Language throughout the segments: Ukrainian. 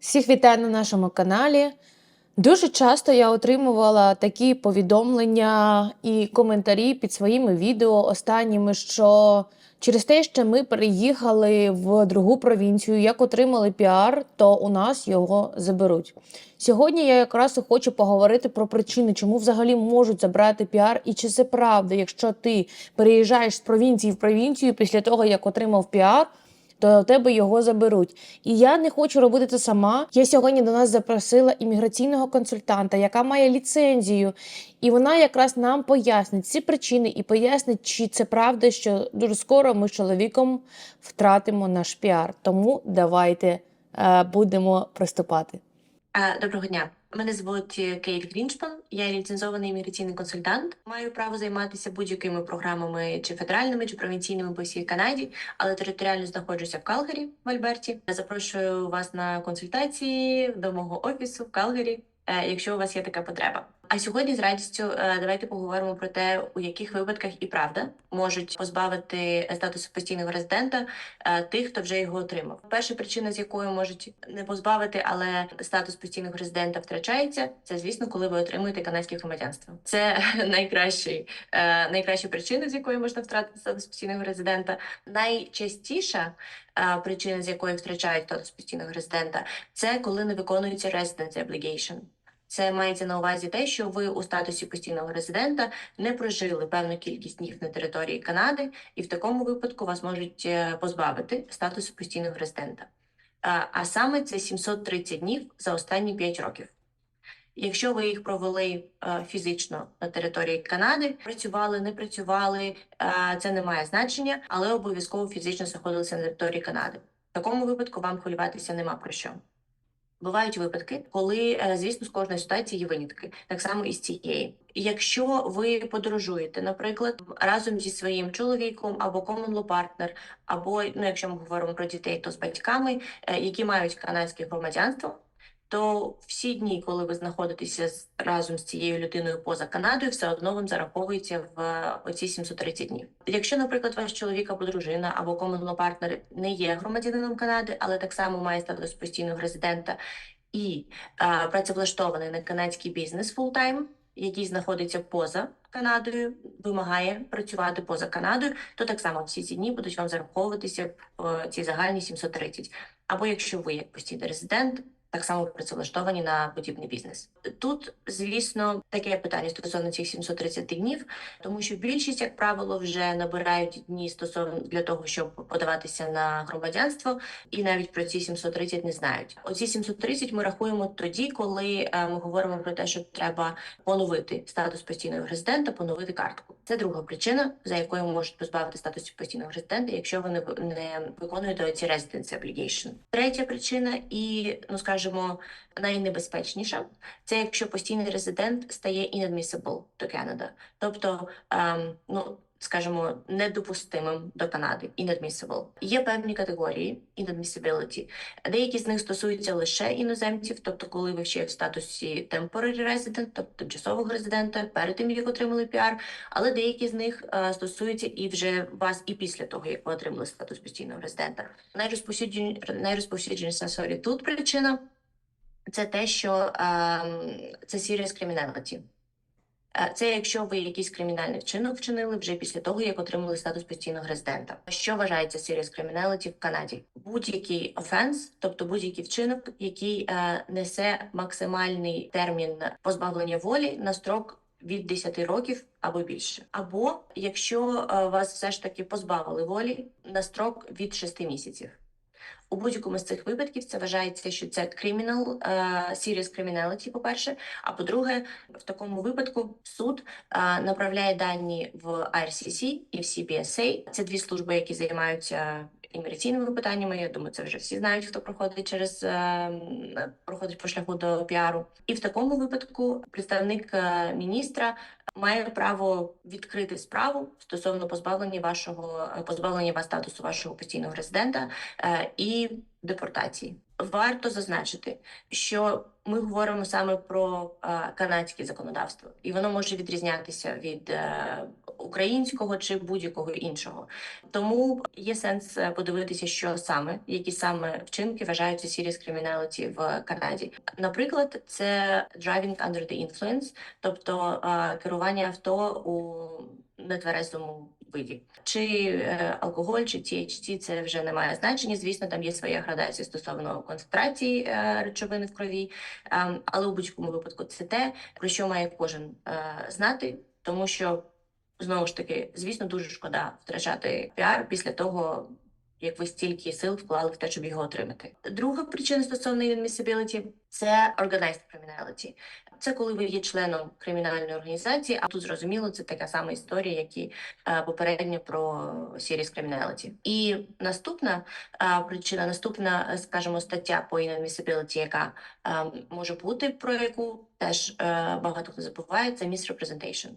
Всіх вітаю на нашому каналі. Дуже часто я отримувала такі повідомлення і коментарі під своїми відео останніми, що через те, що ми переїхали в другу провінцію, як отримали піар, то у нас його заберуть. Сьогодні я якраз і хочу поговорити про причини, чому взагалі можуть забрати піар, і чи це правда, якщо ти переїжджаєш з провінції в провінцію після того, як отримав піар, то у тебе його заберуть. І я не хочу робити це сама. Я сьогодні до нас запросила імміграційного консультанта, яка має ліцензію, і вона якраз нам пояснить ці причини і пояснить, чи це правда, що дуже скоро ми з чоловіком втратимо наш піар. Тому давайте е, будемо приступати. Е, Доброго дня. Мене звуть е, Кейт Гріншпан. Я ліцензований міграційний консультант. Маю право займатися будь-якими програмами, чи федеральними, чи провінційними по всій Канаді, але територіально знаходжуся в Калгарі в Альберті. Запрошую вас на консультації до мого офісу в Калгарі, е, якщо у вас є така потреба. А сьогодні з радістю е, давайте поговоримо про те, у яких випадках і правда можуть позбавити статусу постійного резидента е, тих, хто вже його отримав. Перша причина, з якою можуть не позбавити, але статус постійного резидента втрачається, це звісно, коли ви отримуєте канадське громадянство. Це найкращий, е, найкраща причина, з якої можна втратити статус постійного резидента. Найчастіша е, причина, з якої втрачають статус постійного резидента, це коли не виконується residence obligation. Це мається на увазі те, що ви у статусі постійного резидента не прожили певну кількість днів на території Канади, і в такому випадку вас можуть е, позбавити статусу постійного резидента. А, саме це 730 днів за останні 5 років. Якщо ви їх провели е, фізично на території Канади, працювали, не працювали, е, це не має значення, але обов'язково фізично знаходилися на території Канади. В такому випадку вам хвилюватися нема про що. Бувають випадки, коли, е, звісно, з кожної ситуації є винятки, так само і з цієї. Якщо ви подорожуєте, наприклад, разом зі своїм чоловіком або комунло партнер, або ну, якщо ми говоримо про дітей, то з батьками, е, які мають канадське громадянство, то всі дні, коли ви знаходитеся разом з цією людиною поза Канадою, все одно вам зараховується в оці 730 днів. Якщо, наприклад, ваш чоловік або дружина або law partner не є громадянином Канади, але так само має статус постійного резидента і е, працевлаштований на канадський бізнес фултайм, який знаходиться поза Канадою, вимагає працювати поза Канадою, то так само всі ці дні будуть вам зараховуватися в е, ці загальні 730. Або якщо ви як постійний резидент, так само працевлаштовані на подібний бізнес. Тут, звісно, таке питання стосовно цих 730 днів, тому що більшість, як правило, вже набирають дні стосовно для того, щоб подаватися на громадянство, і навіть про ці 730 не знають. Оці 730 ми рахуємо тоді, коли е, ми говоримо про те, що треба поновити статус постійного резидента, поновити картку. Це друга причина, за якою можуть позбавити статусу постійного резидента, якщо ви не, ви- не ці residence obligation. Третя причина, і ну скажімо, найнебезпечніша, це якщо постійний резидент стає inadmissible до Canada, тобто ем, ну. Скажімо, недопустимим до Канади inadmissible. Є певні категорії inadmissibility. Деякі з них стосуються лише іноземців, тобто, коли ви ще в статусі temporary resident, тобто тимчасового резидента, перед тим як отримали піар, але деякі з них е, стосуються і вже вас і після того, як ви отримали статус постійного резидента. Найрозповсюджен... найрозповсюдженіша сорі тут причина це те, що ем, це serious criminality. Е, Це якщо ви якийсь кримінальний вчинок вчинили вже після того, як отримали статус постійного резидента. Що вважається serious criminality в Канаді? Будь-який offense, тобто будь-який вчинок, який е, несе максимальний термін позбавлення волі на строк від 10 років або більше. Або якщо е, вас все ж таки позбавили волі на строк від 6 місяців. У будь-якому з цих випадків це вважається, що це criminal, е, serious criminality, по-перше. А по-друге, в такому випадку суд е, направляє дані в IRCC і в CBSA. Це дві служби, які займаються імміграційними питаннями. Я думаю, це вже всі знають, хто проходить через е, проходить по шляху до піару. І в такому випадку представник е, міністра має право відкрити справу стосовно позбавлення вашого позбавлення вас статусу вашого постійного резидента е, і депортації. Варто зазначити, що ми говоримо саме про е, канадське законодавство, і воно може відрізнятися від е, українського чи будь-якого іншого. Тому є сенс е, подивитися, що саме, які саме вчинки вважаються serious criminality в Канаді. Наприклад, це driving under the influence, тобто е, керування авто у нетверезому виді. Чи е, алкоголь, чи THC, це вже не має значення. Звісно, там є своя градація стосовно концентрації речовини в крові, Ем, але у будь-якому випадку це те, про що має кожен знати, тому що знову ж таки, звісно, дуже шкода втрачати піар після того. Як ви стільки сил вклали в те, щоб його отримати. Друга причина стосовно inadmissibility – це organized criminality. Це коли ви є членом кримінальної організації, а тут зрозуміло, це така сама історія, як і е, попередньо про serious criminality. І наступна е, причина, наступна, е, скажімо, стаття по inadmissibility, яка може бути, про яку теж багато хто забуває, це misrepresentation.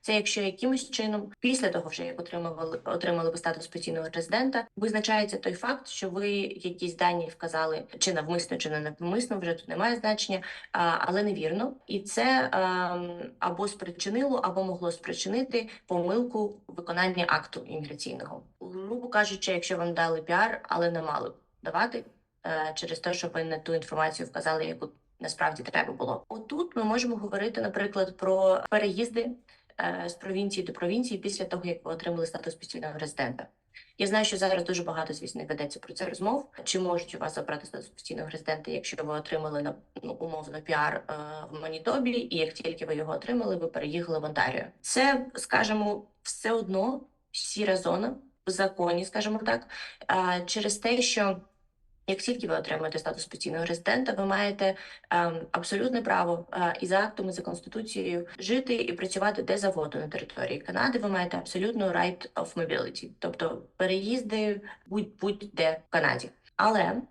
Це якщо якимось чином, після того, вже як отримували отримали ви статус постійного резидента, визначається той факт, що ви якісь дані вказали чи навмисно, чи не навмисно, вже тут немає значення, але невірно, і це ем, або спричинило, або могло спричинити помилку виконання акту імміграційного. Грубо кажучи, якщо вам дали піар, але не мали давати е, через те, що ви не ту інформацію вказали, яку насправді треба було. Отут ми можемо говорити, наприклад, про переїзди е, з провінції до провінції після того, як ви отримали статус постійного резидента. Я знаю, що зараз дуже багато, звісно, ведеться про це розмов. Чи можуть у вас забрати статус постійного резидента, якщо ви отримали на ну, умовно піар е, в Манітобі, і як тільки ви його отримали, ви переїхали в Онтаріо. Це, скажімо, все одно сіра зона в законі, скажімо так, е, через те, що як тільки ви отримуєте статус постійного резидента, ви маєте ем, абсолютне право е, і за актами, за конституцією жити і працювати де завгодно на території Канади. Ви маєте абсолютно right of mobility, тобто переїзди будь будь-де в Канаді. Але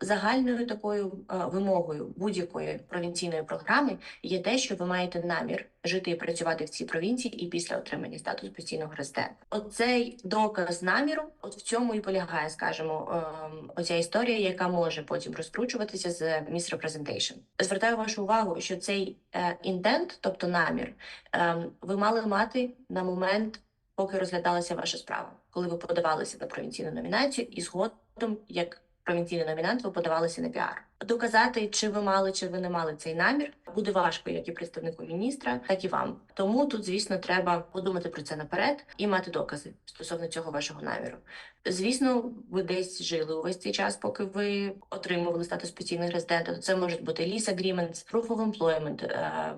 загальною такою е, вимогою будь-якої провінційної програми є те, що ви маєте намір жити і працювати в цій провінції і після отримання статусу постійного резидента. Оцей доказ наміру, от в цьому і полягає, скажімо, ем, оця історія, яка може потім розкручуватися з misrepresentation. Звертаю вашу увагу, що цей е, інтент, тобто намір, ем, ви мали мати на момент, поки розглядалася ваша справа, коли ви подавалися на провінційну номінацію, і згодом як провінційний номінант ви подавалися на піар. Доказати, чи ви мали, чи ви не мали цей намір, буде важко, як і представнику міністра, так і вам. Тому тут, звісно, треба подумати про це наперед і мати докази стосовно цього вашого наміру. Звісно, ви десь жили увесь цей час, поки ви отримували статус постійного резидента. Це можуть бути lease agreements, proof of employment, е,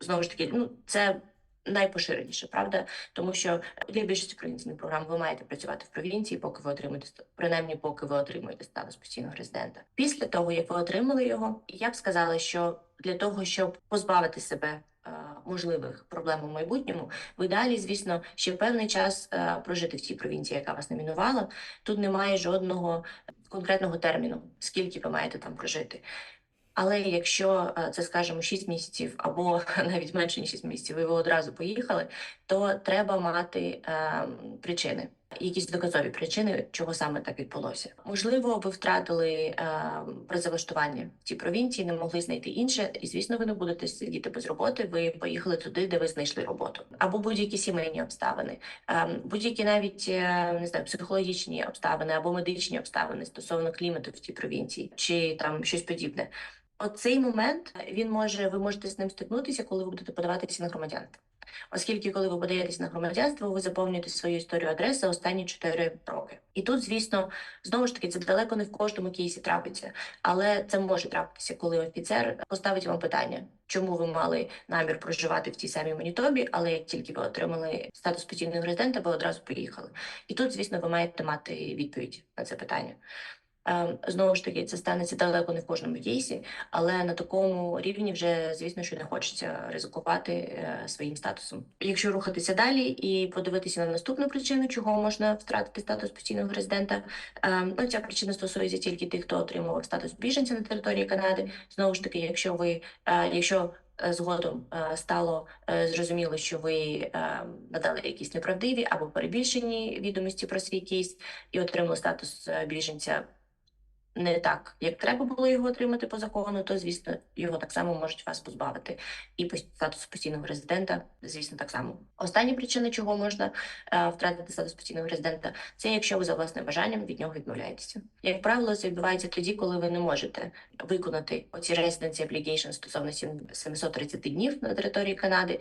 знову ж таки, ну це найпоширеніше, правда? Тому що для більшості провінційних програм ви маєте працювати в провінції, поки ви отримуєте принаймні, поки ви отримуєте статус постійного резидента. Після того, як ви отримали його, я б сказала, що для того, щоб позбавити себе е, можливих проблем у майбутньому, в ідеалі, звісно, ще певний час е, прожити в цій провінції, яка вас номінувала. Тут немає жодного конкретного терміну, скільки ви маєте там прожити. Але якщо е, це, скажімо, 6 місяців або навіть менше ніж 6 місяців, ви одразу поїхали, то треба мати е, причини, якісь доказові причини, чого саме так відбулося. Можливо, ви втратили е, працевлаштування в цій провінції, не могли знайти інше, і звісно, ви не будете сидіти без роботи. Ви поїхали туди, де ви знайшли роботу, або будь-які сімейні обставини, е, будь-які навіть е, не знаю, психологічні обставини або медичні обставини стосовно клімату в цій провінції, чи там щось подібне. Оцей момент він може, ви можете з ним стикнутися, коли ви будете подаватися на громадянство. Оскільки, коли ви подаєтесь на громадянство, ви заповнюєте свою історію адреси останні 4 роки. І тут, звісно, знову ж таки, це далеко не в кожному кейсі трапиться, але це може трапитися, коли офіцер поставить вам питання, чому ви мали намір проживати в тій самій Манітобі, але як тільки ви отримали статус постійного резидента, ви одразу поїхали. І тут, звісно, ви маєте мати відповідь на це питання. Ем, Знову ж таки, це станеться далеко не в кожному кейсі, але на такому рівні вже, звісно, що не хочеться ризикувати е, своїм статусом. Якщо рухатися далі і подивитися на наступну причину, чого можна втратити статус постійного резидента, ем, ну ця причина стосується тільки тих, хто отримував статус біженця на території Канади. Знову ж таки, якщо ви е, якщо е, згодом стало зрозуміло, що ви е, надали якісь неправдиві або перебільшені відомості про свій кейс і отримали статус біженця не так, як треба було його отримати по закону, то звісно його так само можуть вас позбавити. І статус постійного резидента, звісно, так само. Остання причина, чого можна е, втратити статус постійного резидента, це якщо ви за власним бажанням від нього відмовляєтеся. Як правило, це відбувається тоді, коли ви не можете виконати оці residency obligation стосовно сім- 730 днів на території Канади.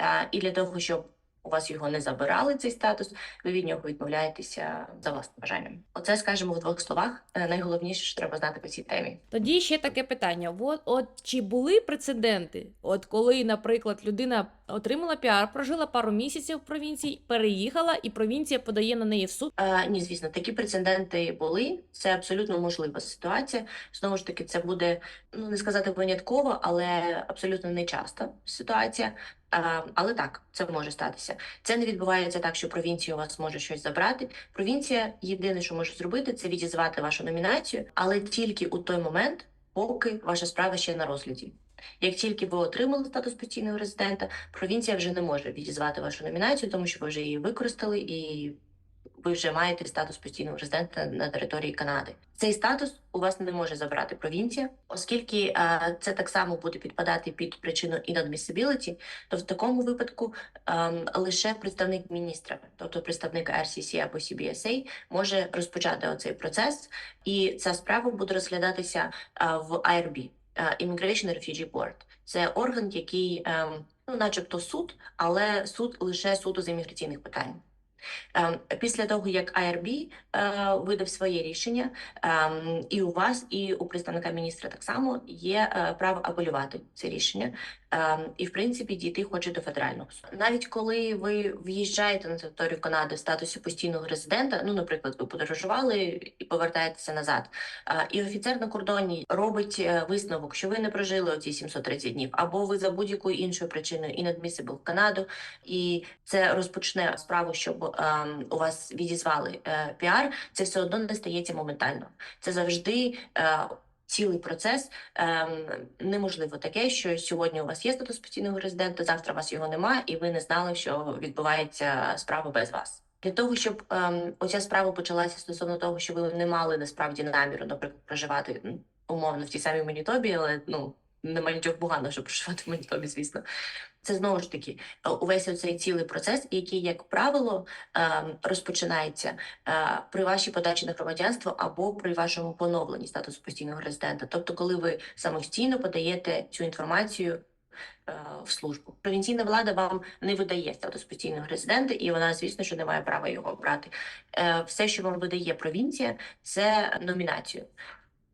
Е, І для того, щоб у вас його не забирали цей статус, ви від нього відмовляєтеся за власним бажанням. Оце скажемо в двох словах. Е, Найголовніше, що треба знати по цій темі. Тоді ще таке питання: от, от чи були прецеденти? От коли, наприклад, людина отримала піар, прожила пару місяців в провінції, переїхала, і провінція подає на неї в суд. Е, ні, звісно, такі прецеденти були. Це абсолютно можлива ситуація. Знову ж таки, це буде ну не сказати винятково, але абсолютно нечаста ситуація. Але так, це може статися. Це не відбувається так, що провінція у вас може щось забрати. Провінція єдине, що може зробити, це відізвати вашу номінацію, але тільки у той момент, поки ваша справа ще на розгляді. Як тільки ви отримали статус постійного резидента, провінція вже не може відізвати вашу номінацію, тому що ви вже її використали і ви вже маєте статус постійного резидента на території Канади. Цей статус у вас не може забрати провінція, оскільки е, це так само буде підпадати під причину inadmissibility, то в такому випадку ем, лише представник міністра, тобто представник RCC або CBSA, може розпочати оцей процес, і ця справа буде розглядатися е, в IRB – Immigration Refugee Board. Це орган, який, ем, ну, начебто, суд, але суд лише суду з імміграційних питань. Ем, Після того, як IRB е, видав своє рішення, ем, і у вас, і у представника міністра так само є е, право апелювати це рішення, і в принципі дійти хоче до федерального суду. Навіть коли ви в'їжджаєте на територію Канади в статусі постійного резидента, ну, наприклад, ви подорожували і повертаєтеся назад, е, і офіцер на кордоні робить е, висновок, що ви не прожили оці 730 днів, або ви за будь-якою іншою причиною inadmissible в Канаду, і це розпочне справу, щоб ем, у вас відізвали е, піар, це все одно не стається моментально. Це завжди. Цілий процес ем, неможливо таке, що сьогодні у вас є статус постійного резидента, завтра у вас його немає, і ви не знали, що відбувається справа без вас. Для того щоб ем, оця справа почалася стосовно того, що ви не мали насправді наміру, наприклад, проживати умовно в тій самій Манітобі, але ну немає нічого поганого, щоб проживати в Манітобі, звісно. Це знову ж таки е, увесь оцей цілий процес, який, як правило, ем, розпочинається е, при вашій подачі на громадянство або при вашому поновленні статусу постійного резидента. Тобто, коли ви самостійно подаєте цю інформацію е, в службу. Провінційна влада вам не видає статус постійного резидента, і вона, звісно, що не має права його брати. Е, Все, що вам видає провінція, це номінацію.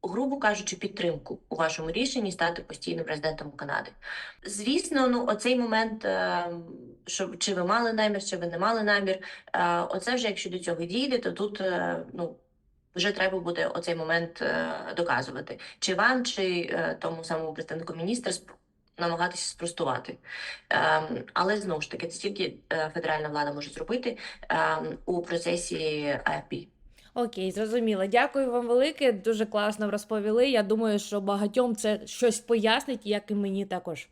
Грубо кажучи, підтримку у вашому рішенні стати постійним резидентом Канади. Звісно, ну оцей момент, е, що чи ви мали намір, чи ви не мали намір, е, оце вже якщо до цього дійде, то тут е, ну. Вже треба буде оцей момент доказувати, чи вам, чи тому самому представнику міністра намагатися спростувати. Ем, але знову ж таки, це тільки федеральна влада може зробити ем, у процесі IFP. Окей, зрозуміло. Дякую вам велике. Дуже класно розповіли. Я думаю, що багатьом це щось пояснить, як і мені також.